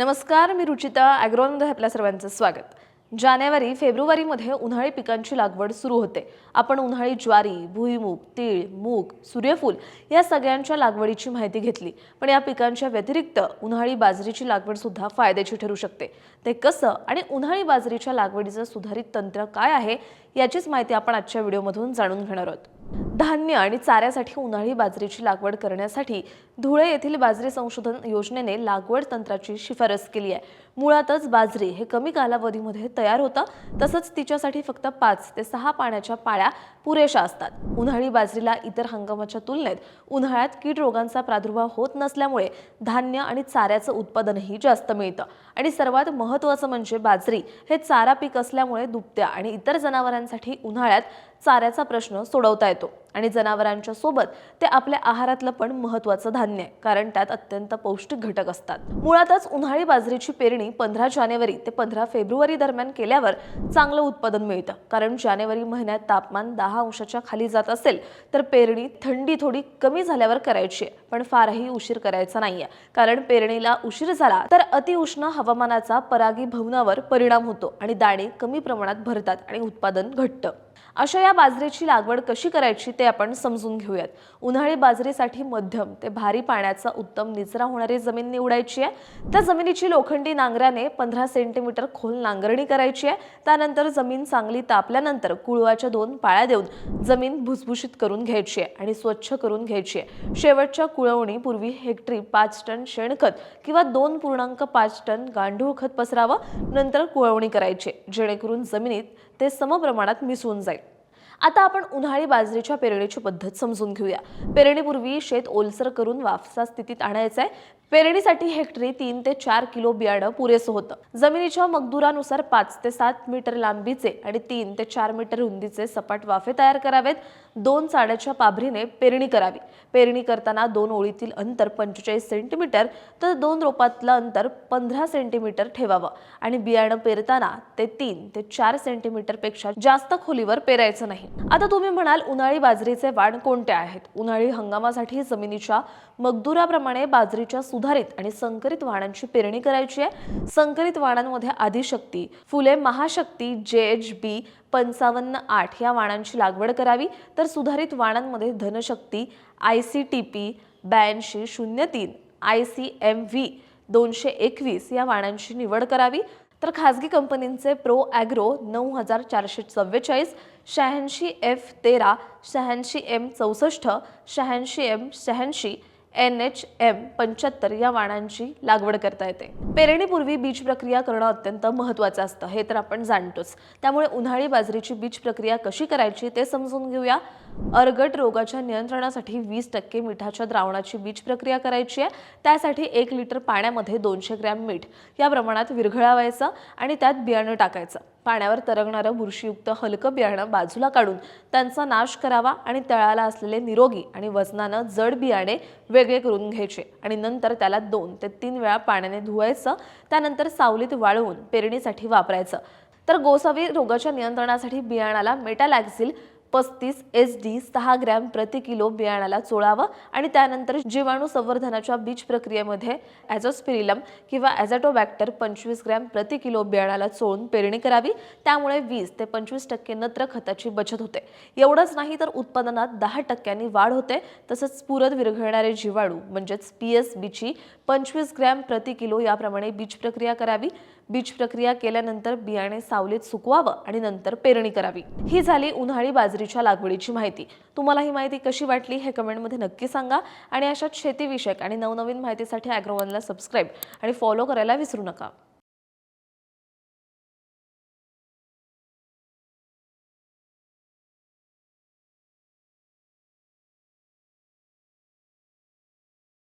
नमस्कार मी रुचिता ॲग्रोनमध्ये आपल्या सर्वांचं स्वागत. जानेवारी फेब्रुवारीमध्ये उन्हाळी पिकांची लागवड सुरू होते. आपण उन्हाळी ज्वारी भुईमूग तीळ मूग सूर्यफूल या सगळ्यांच्या लागवडीची माहिती घेतली. पण या पिकांच्या व्यतिरिक्त उन्हाळी बाजरीची लागवड सुद्धा फायद्याची ठरू शकते. ते कसं आणि उन्हाळी बाजरीच्या लागवडीचं सुधारित तंत्र काय आहे याचीच माहिती आपण आजच्या व्हिडिओमधून जाणून घेणार आहोत. धान्य आणि चाऱ्यासाठी उन्हाळी बाजरीची लागवड करण्यासाठी धुळे येथील बाजरी संशोधन योजनेने लागवड तंत्राची शिफारस केली आहे. मुळातच बाजरी हे कमी कालावधीमध्ये तयार होतं तसंच तिच्यासाठी फक्त पाच ते सहा पाण्याच्या पाळ्या पुरेशा असतात. उन्हाळी बाजरीला इतर हंगामाच्या तुलनेत उन्हाळ्यात कीड रोगांचा प्रादुर्भाव होत नसल्यामुळे धान्य आणि चाऱ्याचं उत्पादनही जास्त मिळतं. आणि सर्वात महत्त्वाचं म्हणजे बाजरी हे चारा पीक असल्यामुळे दुभत्या आणि इतर जनावरांसाठी उन्हाळ्यात चाऱ्याचा प्रश्न सोडवता येतो. आणि जनावरांच्या सोबत ते आपल्या आहारातलं पण महत्त्वाचं धान्य आहे कारण त्यात अत्यंत पौष्टिक घटक असतात. मुळातच उन्हाळी बाजरीची पेरणी पंधरा जानेवारी ते पंधरा फेब्रुवारी दरम्यान केल्यावर चांगलं उत्पादन मिळतं. कारण जानेवारी महिन्यात तापमान दहा अंशाच्या खाली जात असेल तर पेरणी थंडी थोडी कमी झाल्यावर करायची आहे. पण फारही उशीर करायचा नाहीये. कारण पेरणीला उशीर झाला तर अतिउष्ण हवामानाचा परागीभवनावर परिणाम होतो आणि दाणे कमी प्रमाणात भरतात आणि उत्पादन घटतं. अशा या बाजरीची लागवड कशी करायची ते आपण समजून घेऊयात. उन्हाळी बाजरीसाठी मध्यम ते भारी पाण्याचा उत्तम निचरा होणारी जमीन निवडायची आहे. त्या जमिनीची लोखंडी नांगराने पंधरा सेंटीमीटर खोल नांगरणी करायची आहे. त्यानंतर जमीन चांगली तापल्यानंतर कुळवाच्या दोन पाळ्या देऊन जमीन भुसभुशीत करून घ्यायची आहे आणि स्वच्छ करून घ्यायची आहे. शेवटच्या कुळवणीपूर्वी हेक्टरी पाच टन शेणखत किंवा दोन पूर्णांक पाच टन गांडूळ खत पसरावं. नंतर कुळवणी करायची जेणेकरून जमिनीत ते समप्रमाणात मिसळून जाईल. आता आपण उन्हाळी बाजरीच्या पेरणीची पद्धत समजून घेऊया. पेरणीपूर्वी शेत ओलसर करून वाफसा स्थितीत आणायचं आहे पेरणीसाठी हेक्टरी तीन ते चार किलो बियाणं पुरेसं होतं. जमिनीच्या मगदुरानुसार पाच ते सात मीटर लांबीचे आणि तीन ते चार मीटर रुंदीचे सपाट वाफे तयार करावेत. दोन चाड्याच्या पाभरीने पेरणी करावी. पेरणी करताना दोन ओळीतील अंतर पंचेचाळीस सेंटीमीटर तर दोन रोपातलं अंतर पंधरा सेंटीमीटर ठेवावं. आणि बियाणं पेरताना ते तीन ते चार सेंटीमीटरपेक्षा जास्त खोलीवर पेरायचं नाही. आता तुम्ही म्हणाल उन्हाळी बाजरीचे वाण कोणते आहेत? उन्हाळी हंगामासाठी जमिनीच्या मगदुराप्रमाणे बाजरीच्या सुधारित आणि संकरित वाणांची पेरणी करायची आहे. संकरित वाणांमध्ये आदिशक्ती फुले महाशक्ती जे एच बी पंचावन्न आठ या वाणांची लागवड करावी. तर सुधारित वाणांमध्ये Dhanshakti I C T P ब्याऐंशी शून्य तीन आय सी एम व्ही दोनशे एकवीस या वाणांची निवड करावी. तर खाजगी कंपनींचे प्रो ॲग्रो नऊ हजार चारशे चव्वेचाळीस शहाऐंशी एफ तेरा शहाऐंशी एम चौसष्ट शहाऐंशी एम शहाऐंशी एन एच एम पंच्याहत्तर या वाणांची लागवड करता येते. पेरणीपूर्वी बीज प्रक्रिया करणं अत्यंत महत्त्वाचं असतं हे तर आपण जाणतोच. त्यामुळे उन्हाळी बाजरीची बीज प्रक्रिया कशी करायची ते समजून घेऊया. अर्गट रोगाच्या नियंत्रणासाठी वीस टक्के मिठाच्या द्रावणाची बीज प्रक्रिया करायची आहे. त्यासाठी एक लिटर पाण्यामध्ये दोनशे ग्रॅम मीठ या प्रमाणात विरघळावायचं आणि त्यात बियाणं टाकायचं. पाण्यावर तरंगणारं बुरशीयुक्त हलकं बियाणं बाजूला काढून त्यांचा नाश करावा आणि तळाला असलेले निरोगी आणि वजनानं जड बियाणे वेगळे करून घ्यायचे. आणि नंतर त्याला दोन ते तीन वेळा पाण्याने धुवायचं त्यानंतर सावलीत वाळवून पेरणीसाठी वापरायचं. तर गोसावी रोगाच्या नियंत्रणासाठी बियाणाला मेटालॅक्झिल पस्तीस एस डी सहा ग्रॅम प्रति किलो बियाणाला चोळावं आणि त्यानंतर जीवाणू संवर्धनाच्या बीज प्रक्रियेमध्ये ॲझोस्पिरिलम किंवा ॲझॅटोबॅक्टर पंचवीस ग्रॅम प्रति किलो बियाणाला चोळून पेरणी करावी. त्यामुळे वीस ते पंचवीस टक्के नत्र खताची बचत होते. एवढंच नाही तर उत्पादनात दहा टक्क्यांनी वाढ होते. तसंच पुरत विरघळणारे जीवाणू म्हणजेच पी एस बीची पंचवीस ग्रॅम प्रति किलो याप्रमाणे बीज प्रक्रिया करावी. बीज प्रक्रिया केल्यानंतर बियाणे सावलीत सुकवावं आणि नंतर पेरणी करावी. ही झाली उन्हाळी बाजरीच्या लागवडीची माहिती. तुम्हाला ही माहिती कशी वाटली हे कमेंटमध्ये नक्की सांगा आणि अशाच शेतीविषयक आणि नवनवीन माहितीसाठी ॲग्रोवनला सबस्क्राईब आणि फॉलो करायला विसरू नका.